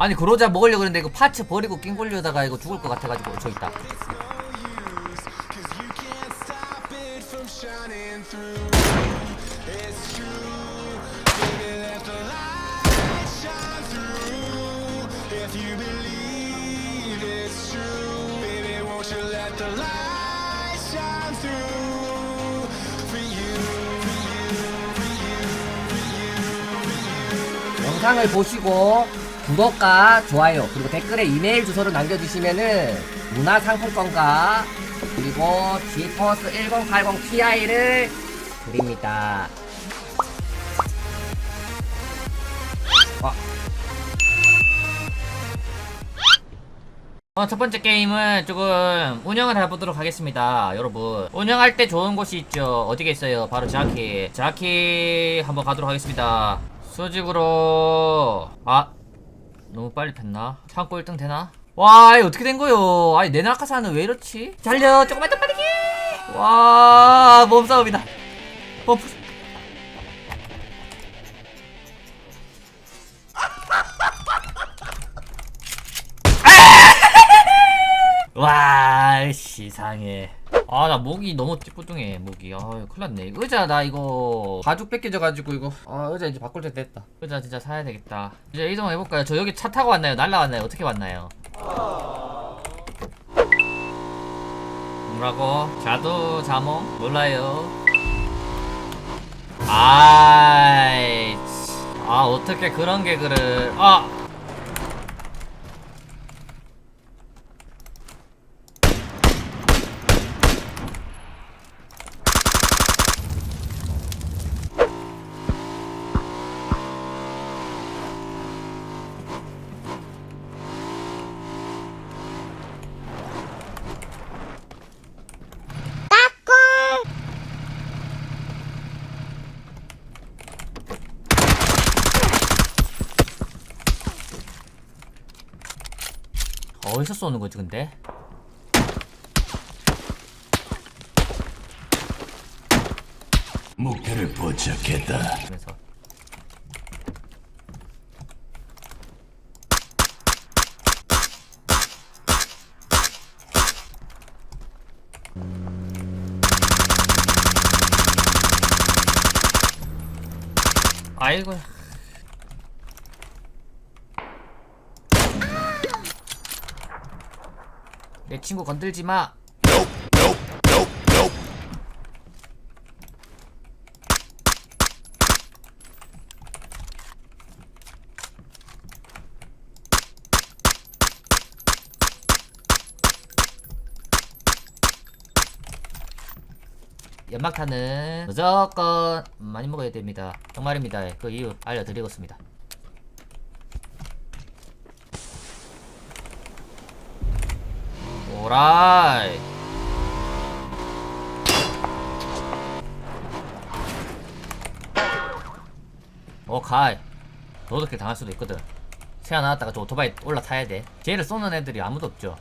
아니 그러자 먹으려고 그랬는데 이거 파츠 버리고 낑 걸려다가 이거 죽을 것 같아가지고 저 있다. 영상을 보시고 구독과 좋아요 그리고 댓글에 이메일 주소를 남겨주시면은 문화상품권과 그리고 지퍼스 1080 Ti를 드립니다. 와. 어, 첫 번째 게임은 조금 운영을 해보도록 하겠습니다. 여러분. 운영할 때 좋은 곳이 있죠. 어디겠어요? 바로 자키. 자키 한번 가도록 하겠습니다. 수직으로. 아. 너무 빨리 폈나? 창고 1등 되나? 와, 이 어떻게 된 거요? 아니, 내 낙하산은 왜 이렇지? 달려! 조금만 더 빠르게! 와, 몸싸움이다. 버프. 와, 시상해. 아, 나 목이 너무 찌뿌둥해, 목이. 아, 큰일 났네. 의자, 나 이거, 가죽 뺏겨져가지고, 이거. 아, 의자 이제 바꿀 때 됐다. 의자 진짜 사야 되겠다. 이제 이동해볼까요? 저 여기 차 타고 왔나요? 날라왔나요? 어떻게 왔나요? 뭐라고? 자두, 자몽? 몰라요. 아이, 치. 아, 어떻게 그런 게 그래. 아! 어디서 쏘는 거지, 근데? 목표를 포착했다. 그래서. 아이고. 내 친구 건들지 마. 연막탄은 무조건 많이 먹어야 됩니다. 정말입니다. 그 이유 알려드리겠습니다. 오라이. 너도 그렇게 당할 수도 있거든. 새어 나왔다가 저 오토바이 올라타야 돼. 쟤를 쏘는 애들이 아무도 없죠.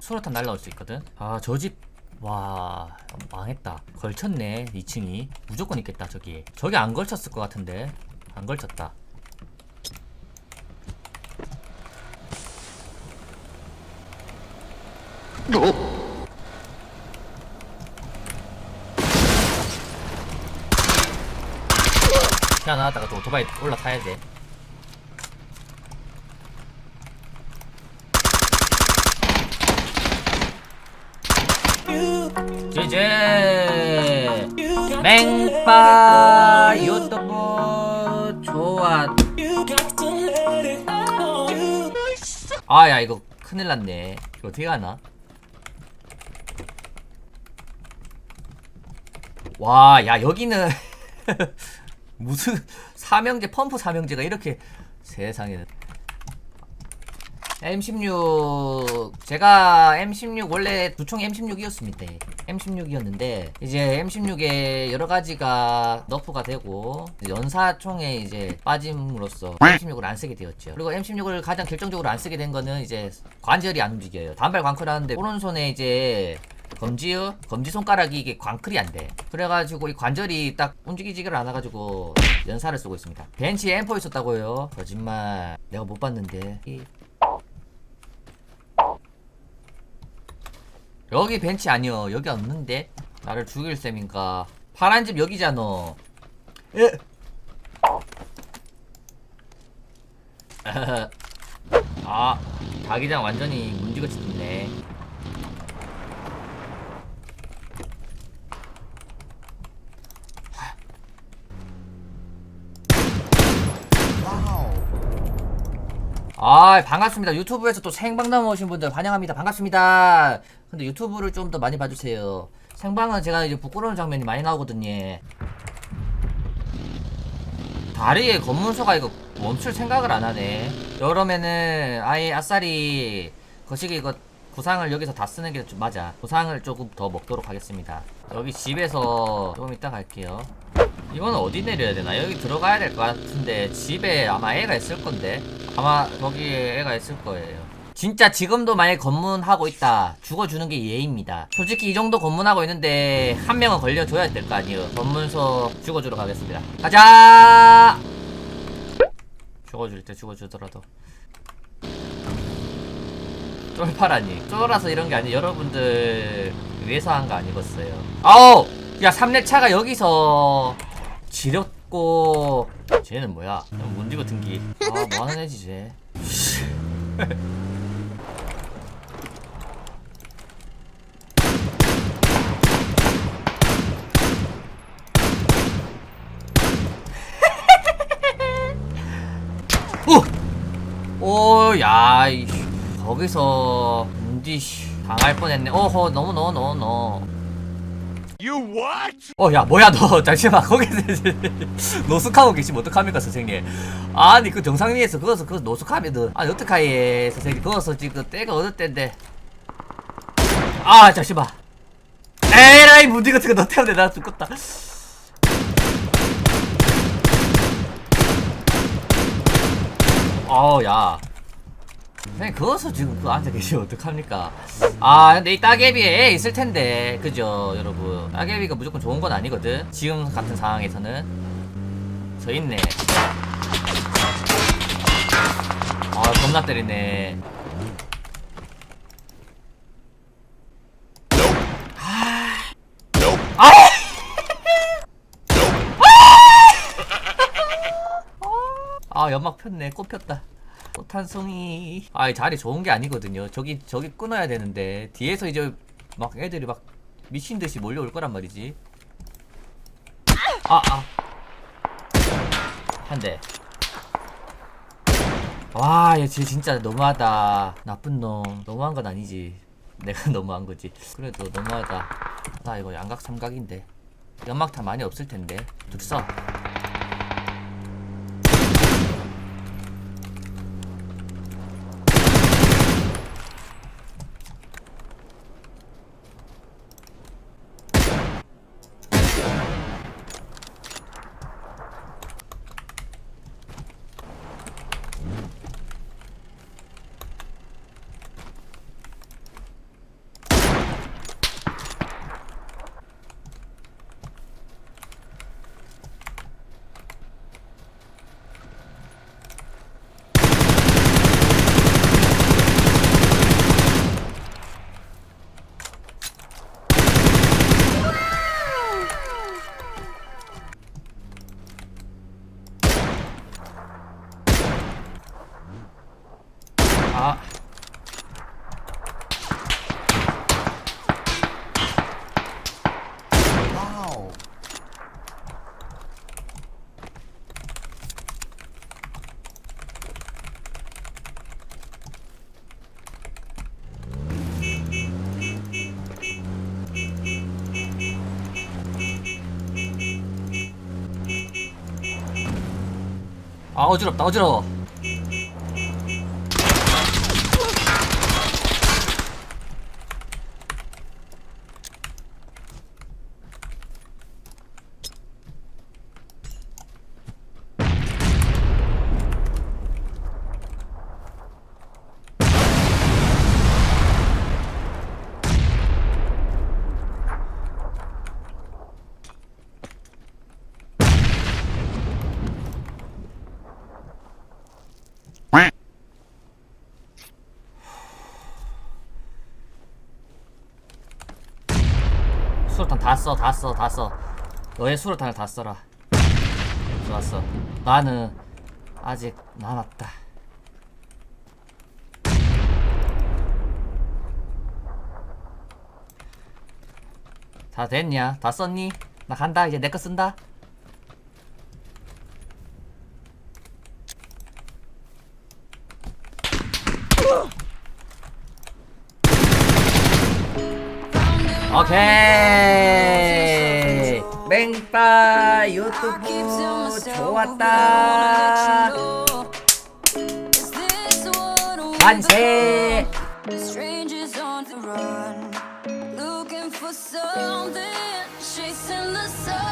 수로탄 날라올 수 있거든. 아, 저 집. 와, 망했다. 걸쳤네, 2층이. 무조건 있겠다, 저기. 저기 안 걸쳤을 것 같은데. 안 걸쳤다. 야 나왔다가 또 오토바이 올라타야 돼. 제제 맹빠 유튜브 좋아. 아야 이거 큰일 났네. 이거 어떻게 하나? 와, 야 여기는 무슨 삼형제 펌프 삼형제가 이렇게 세상에 M16 제가 M16 원래 두총이 M16이었습니다. M16이었는데 이제 M16에 여러 가지가 너프가 되고 연사총에 이제 빠짐으로써 M16을 안 쓰게 되었죠. 그리고 M16을 가장 결정적으로 안 쓰게 된 거는 이제 관절이 안 움직여요. 단발 광클하는데 오른손에 이제 검지요? 검지 손가락이 이게 광클이 안 돼. 그래가지고 이 관절이 딱 움직이지를 않아가지고 연사를 쓰고 있습니다. 벤치에 M4 있었다고요? 거짓말. 내가 못 봤는데. 이- 여기 벤치 아니요. 여기 없는데. 나를 죽일 셈인가. 파란 집 여기잖아. 에. 아, 자기장 완전히 문지같이 뜯네. 아 반갑습니다. 유튜브에서 또 생방 넘어오신 분들 환영합니다. 반갑습니다. 근데 유튜브를 좀 더 많이 봐주세요. 생방은 제가 이제 부끄러운 장면이 많이 나오거든요. 다리에 검문소가 이거 멈출 생각을 안 하네. 여름에는 아예 아싸리 거시기 이거 구상을 여기서 다 쓰는 게좀 맞아. 구상을 조금 더 먹도록 하겠습니다. 여기 집에서 조금 이따 갈게요 이거는 어디 내려야 되나? 여기 들어가야 될 것 같은데 집에 아마 애가 있을 건데 아마 거기에 애가 있을 거예요. 진짜 지금도 만약 검문하고 있다 죽어주는 게 예입니다. 솔직히 이 정도 검문하고 있는데 한 명은 걸려줘야 될 거 아니에요. 검문소 죽어주러 가겠습니다. 가자. 죽어줄 때 죽어주더라도 쫄파라니 쫄아서 이런 게 아니 여러분들 위해서 한 거 아니겠어요. 아우 야 3렙차가 여기서 지렸고 쟤는 뭐야 문디고 등기 아 뭐하는 애지 쟤 오! 오, 야, 이, 거기서, 문디, 씨, 당할 뻔했네. 어허, 너무, 너무, 너무, 너무. You what? 어, 야, 뭐야, 너. 잠시만, 거기서 노숙하고 계시면 어떡합니까, 선생님? 아니, 그 정상리에서 그거서, 그 노숙하면, 아니, 어떡하예, 선생님. 그거서 지금 때가 어느 때인데. 아, 잠시만. 에라이, 문디 같은 거 너 때문에 나 죽겠다. 어우, 야. 선생님, 그거서 지금 그 앉아 계시면 어떡합니까? 아, 근데 이 따개비에 애 있을 텐데. 그죠, 여러분. 따개비가 무조건 좋은 건 아니거든. 지금 같은 상황에서는. 저 있네. 아, 겁나 때리네. Nope. 아 연막 폈네 꽃 폈다 꽃한 송이. 아이 자리 좋은 게 아니거든요. 저기 저기 끊어야 되는데 뒤에서 이제 막 애들이 막 미친 듯이 몰려올 거란 말이지. 아아. 한대. 와얘 진짜 너무하다. 나쁜 놈. 너무한 건 아니지. 내가 너무한 거지. 그래도 너무하다. 나 이거 양각 삼각인데. 연막탄 많이 없을 텐데. 둘써 아. 아 어지럽다 어지러워 다 써, 다 써, 다 써. 너의 수류탄을 다 써라. 좋았어. 나는 아직 남았다. 다 됐냐? 다 썼니? 나 간다. 이제 내 거 쓴다. 오케이. 맹빠 유튜브 좋았다. 만세. Looking for something, chasing the sun.